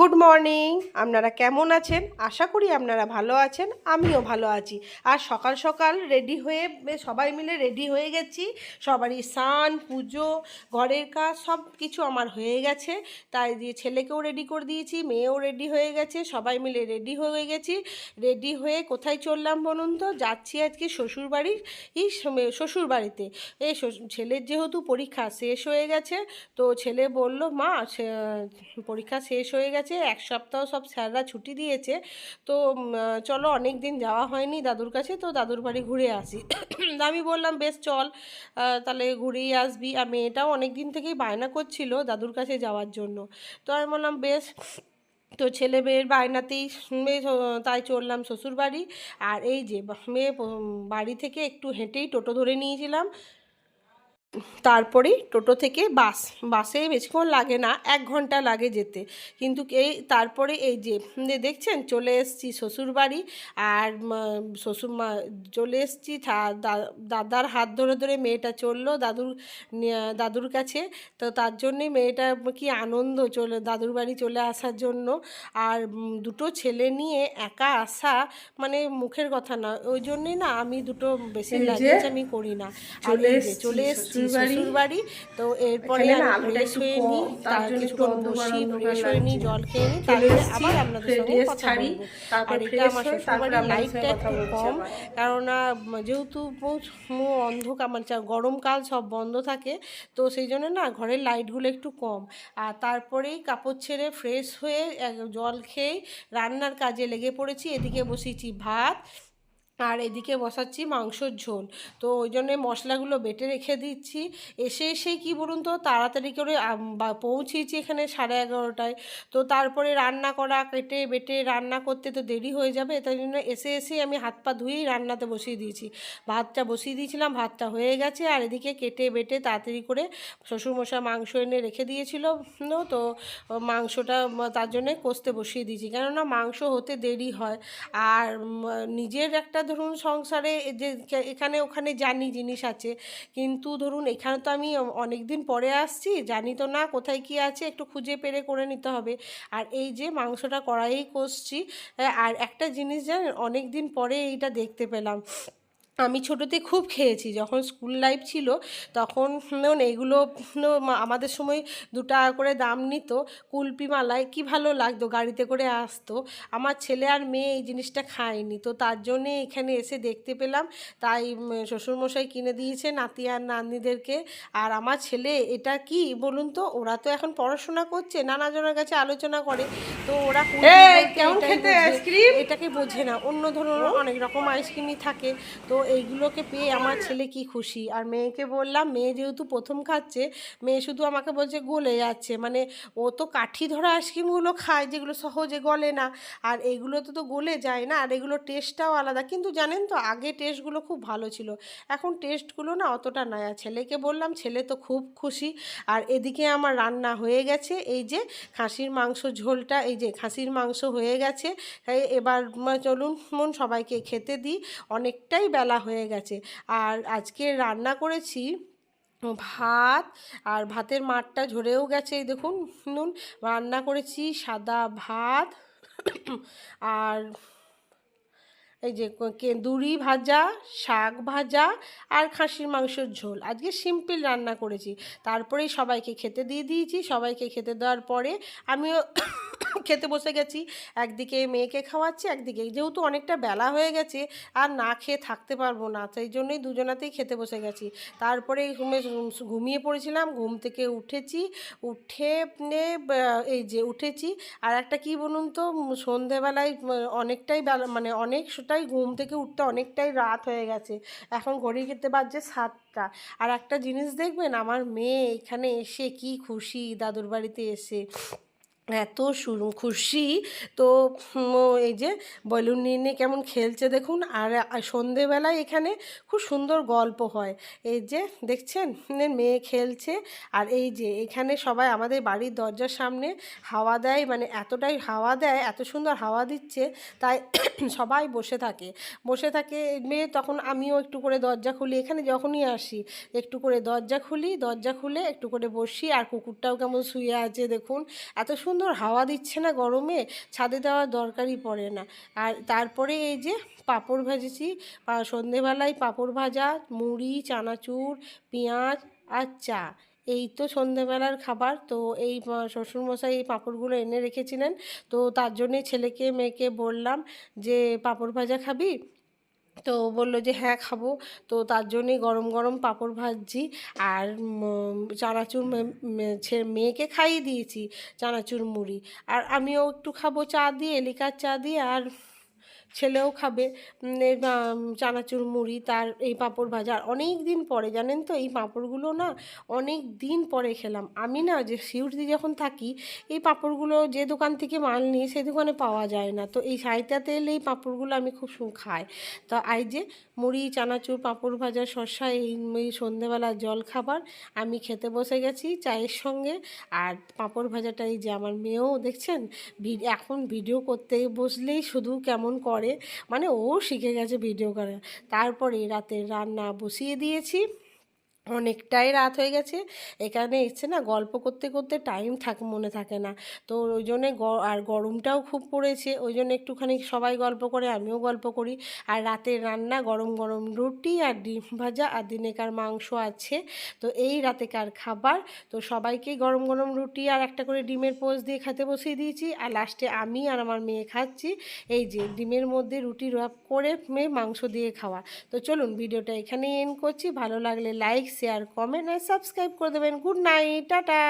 Good morning আপনারা কেমন আছেন? আশা করি আপনারা ভালো আছেন, আমিও ভালো আছি। আর সকাল সকাল রেডি হয়ে, সবাই মিলে রেডি হয়ে গেছি। সবারই স্নান, পুজো, ঘরের কাজ সব কিছু আমার হয়ে গেছে। তাই দিয়ে ছেলেকেও রেডি করে দিয়েছি, মেয়েও রেডি হয়ে গেছে, সবাই মিলে রেডি হয়ে গেছি। রেডি হয়ে কোথায় চললাম বলুন তো? যাচ্ছি আজকে শ্বশুরবাড়ির সম- শ্বশুরবাড়িতে। এই ছেলের যেহেতু পরীক্ষা শেষ হয়ে গেছে, তো ছেলে বলল, মা পরীক্ষা শেষ হয়ে গেছে এক সপ্তাহ সব স্যাররা ছুটি দিয়েছে। তো চলো অনেক দিন যাওয়া হয়নি দাদুর কাছে, তো দাদুর বাড়ি ঘুরে আসি। আমি বললাম, বেশ, চল তাহলে ঘুরেই আসবি। আর মেয়েটাও অনেক দিন থেকেই বায়না করছিল দাদুর কাছে যাওয়ার জন্য। তো আমি বললাম, বেশ। তো ছেলে মেয়ের বায়নাতেই তাই চললাম শ্বশুর বাড়ি আর এই যে, মেয়ে বাড়ি থেকে একটু হেঁটেই টোটো ধরে নিয়েছিলাম। তারপরেই টোটো থেকে বাস বাসে বেশিক্ষণ লাগে না এক ঘণ্টা লাগে যেতে। কিন্তু এই তারপরে এই যে দেখছেন? চলে এসেছি শ্বশুরবাড়ি আর শ্বশুর মা চলে এসেছি দাদার হাত ধরে ধরে মেয়েটা চলল দাদুর দাদুর কাছে। তো তার জন্যে মেয়েটা কি আনন্দ চলে দাদুর বাড়ি চলে আসার জন্য। আর দুটো ছেলে নিয়ে একা আসা মানে মুখের কথা না ওই জন্যই না আমি দুটো বেশি লাগেজ আমি করি না। চলে এসেছি চলে এসেছি শ্বশুরবাড়ি। শ্বশুর বাড়ি তো এরপরে ফ্রেশ হয়ে নিই তার কিছুক্ষণ বসি ফ্রেশ হয়ে নিই জল খেয়ে নিই তারপরে আবার আপনাদের সঙ্গে কথা বলব। আর এটা আমার শ্বশুর তারপরে বাড়ির আপনাদের লাইটটা একটু কম কেননা যেহেতু অন্ধকার মানে যা গরমকাল সব বন্ধ থাকে তো সেই জন্য না ঘরের লাইটগুলো একটু কম। আর তারপরেই কাপড় ছেড়ে ফ্রেশ হয়ে জল খেয়ে রান্নার কাজে লেগে পড়েছি এদিকে বসিয়েছি ভাত আর এদিকে বসাচ্ছি মাংসর ঝোল। তো ওই জন্যে মশলাগুলো বেটে রেখে দিচ্ছি। এসে এসে কি বলুন তো, তাড়াতাড়ি করে পৌঁছেছি এখানে সাড়ে এগারোটায়। তো তারপরে রান্না করা, কেটে বেটে রান্না করতে তো দেরি হয়ে যাবে, তাই জন্য এসে এসেই আমি হাত পা ধুয়েই রান্নাতে বসিয়ে দিয়েছি। ভাতটা বসিয়ে দিয়েছিলাম, ভাতটা হয়ে গেছে, আর এদিকে কেটে বেটে তাড়াতাড়ি করে শ্বশুরমশাই মাংস এনে রেখে দিয়েছিল। তো মাংসটা তার জন্যে কষতে বসিয়ে দিয়েছি। কেননা মাংস হতে দেরি হয়। আর নিজের একটা ধরুন সংসারে যে এখানে ওখানে জানি জিনিস আছে। কিন্তু ধরুন এখানে তো আমি অনেক দিন পরে আসছি, জানি তো না কোথায় কি আছে, একটু খুঁজে পেরে করে নিতে হবে। আর এই যে মাংসটা কড়াইয়েই কষছি আর একটা জিনিস জানেন অনেক দিন পরে এইটা দেখতে পেলাম। আমি ছোটোতে খুব খেয়েছি। যখন স্কুল লাইফ ছিল তখন উম, আমাদের সময় দু টাকা করে দাম নিত। কুলপি মালায় কী ভালো লাগতো গাড়িতে করে আসতো। আমার ছেলে আর মেয়ে এই জিনিসটা খায়নি। তো তার জন্যে এখানে এসে দেখতে পেলাম। তাই শ্বশুরমশাই কিনে দিয়েছে নাতি আর নাতনিদেরকে। আর আমার ছেলে এটা কি বলুন তো? ওরা তো এখন পড়াশোনা করছে নানাজনের কাছে আলোচনা করে। তো ওরা? এটাকে বোঝে না। অন্য ধরনের অনেক রকম আইসক্রিমই থাকে। তো এইগুলোকে পেয়ে আমার ছেলে কি খুশি? আর মেয়েকে বললাম, মেয়ে যেহেতু প্রথম খাচ্ছে, মেয়ে শুধু আমাকে বলছে গলে যাচ্ছে। মানে ও তো কাঠি ধরা আইসক্রিমগুলো খায়, যেগুলো সহজে গলে না। আর এইগুলো তো তো গলে যায় না, আর এগুলো টেস্টটাও আলাদা। কিন্তু জানেন তো, আগে টেস্টগুলো খুব ভালো ছিল। এখন টেস্টগুলো না অতটা নয় ছেলেকে বললাম, ছেলে তো খুব খুশি। আর এদিকে আমার রান্না হয়ে গেছে। এই যে খাসির মাংস ঝোলটা, এই যে খাসির মাংস হয়ে গেছে। এবার চলুন, মন সবাইকে খেতে দিই। অনেকটাই বেলা হয়ে গেছে। আর আজকে রান্না করেছি ভাত আর ভাতের মাঠটা ঝরেও গেছে, এই দেখুন, নুন। রান্না করেছি সাদা ভাত আর এই যে কেঁদুরি ভাজা, শাক ভাজা আর খাসির মাংসের ঝোল। আজকে সিম্পল রান্না করেছি। তারপরেই সবাইকে খেতে দিয়ে দিয়েছি। সবাইকে খেতে দেওয়ার পরে আমিও খেতে বসে গেছি। একদিকে মেয়েকে খাওয়াচ্ছি, একদিকে যেহেতু অনেকটা বেলা হয়ে গেছে, আর না খেয়ে থাকতে পারব না সেই জন্যই দুজনাতেই খেতে বসে গেছি। তারপরে ঘুমে ঘুমিয়ে পড়েছিলাম, ঘুম থেকে উঠেছি, উঠে এই যে উঠেছি, আর একটা কি বলুন তো সন্ধেবেলায় অনেকটাই বেলা মানে অনেকটাই ঘুম থেকে উঠতে অনেকটাই রাত হয়ে গেছে। এখন ঘড়ি খেতে বাজছে সাতটা। আর একটা জিনিস দেখবেন, আমার মেয়ে এখানে এসে কি খুশি দাদুর বাড়িতে এসে এত খুশি। তো এই যে বেলুন নিয়ে কেমন খেলছে দেখুন। আর সন্ধেবেলায় এখানে খুব সুন্দর গল্প হয়। এই যে দেখছেন মেয়ে খেলছে। আর এই যে এখানে সবাই আমাদের বাড়ির দরজার সামনে হাওয়া দেয় মানে এতটাই হাওয়া দেয়, এত সুন্দর হাওয়া দিচ্ছে, তাই সবাই বসে থাকে। বসে থাকে মেয়ে তখন আমিও একটু করে দরজা খুলি। এখানে যখনই আসি, একটু করে দরজা খুলি, দরজা খুলে একটু করে বসি। আর কুকুরটাও কেমন শুয়ে আছে দেখুন। এত সুন্দর সুন্দর হাওয়া দিচ্ছে না গরমে, ছাদে দেওয়ার দরকারই পড়ে না। আর তারপরে এই যে পাঁপড় ভেজেছি সন্ধেবেলায় পাঁপড় ভাজা, মুড়ি, চানাচুর, পেঁয়াজ আর চা। এই তো সন্ধেবেলার খাবার, তো এই শ্বশুরমশাই এই পাঁপড়গুলো এনে রেখেছিলেন। তো তার জন্যে ছেলেকে, মেয়েকে বললাম যে, পাঁপড় ভাজা খাবি? তো বলল যে হ্যাঁ খাব। তো তার জন্যই গরম গরম পাঁপড় ভাজছি আর চানাচুর মেয়েকে খাইয়ে দিয়েছি চানাচুর মুড়ি। আর আমিও একটু খাব চা দিয়ে, এলিকার চা দিয়ে আর ছেলেও খাবে চানাচুর, মুড়ি, তার এই পাঁপড় ভাজা। আর অনেক দিন পরে, জানেন তো, এই পাঁপড়গুলো না অনেক দিন পরে খেলাম। আমি না যে সিউড়িতে যখন থাকি, এই পাঁপড়গুলো যে দোকান থেকে মাল নিই সেই দোকানে পাওয়া যায় না। তো এই সাইটাতে এলে এই পাঁপড়গুলো আমি খুব খাই। তো আই যে মুড়ি, চানাচুর, পাঁপড় ভাজা, শসা, এই সন্ধেবেলার জল খাবার আমি খেতে বসে গেছি চায়ের সঙ্গে। আর পাঁপড় ভাজাটা এই যে আমার মেয়েও দেখছেন এখন ভিডিও করতে বসলেই শুধু কেমন করে মানে ও শিখে গেছে ভিডিও করে তারপরে রাতের রান্না বসিয়ে দিয়েছি। অনেকটাই রাত হয়ে গেছে। এখানে এসছে না, গল্প করতে করতে টাইম থাক, মনে থাকে না। তো ওই জন্যে আর গরমটাও খুব পড়েছে, ওই জন্য একটুখানি সবাই গল্প করে, আমিও গল্প করি। আর রাতের রান্না গরম গরম রুটি আর ডিম ভাজা আর দিনেকার মাংস আছে। তো এই রাতেকার খাবার। তো সবাইকে গরম গরম রুটি আর একটা করে ডিমের পোচ দিয়ে খেতে বসিয়ে দিয়েছি। আর লাস্টে আমি আর আমার মেয়ে খাচ্ছি। এই যে ডিমের মধ্যে রুটি র‍্যাপ করে, মেয়ে মাংস দিয়ে খাওয়া। তো চলুন ভিডিওটা এখানেই এন্ড করছি। ভালো লাগলে লাইক শেয়ার কমেন্ট আর সাবস্ক্রাইব করে দেবেন। Good night tata.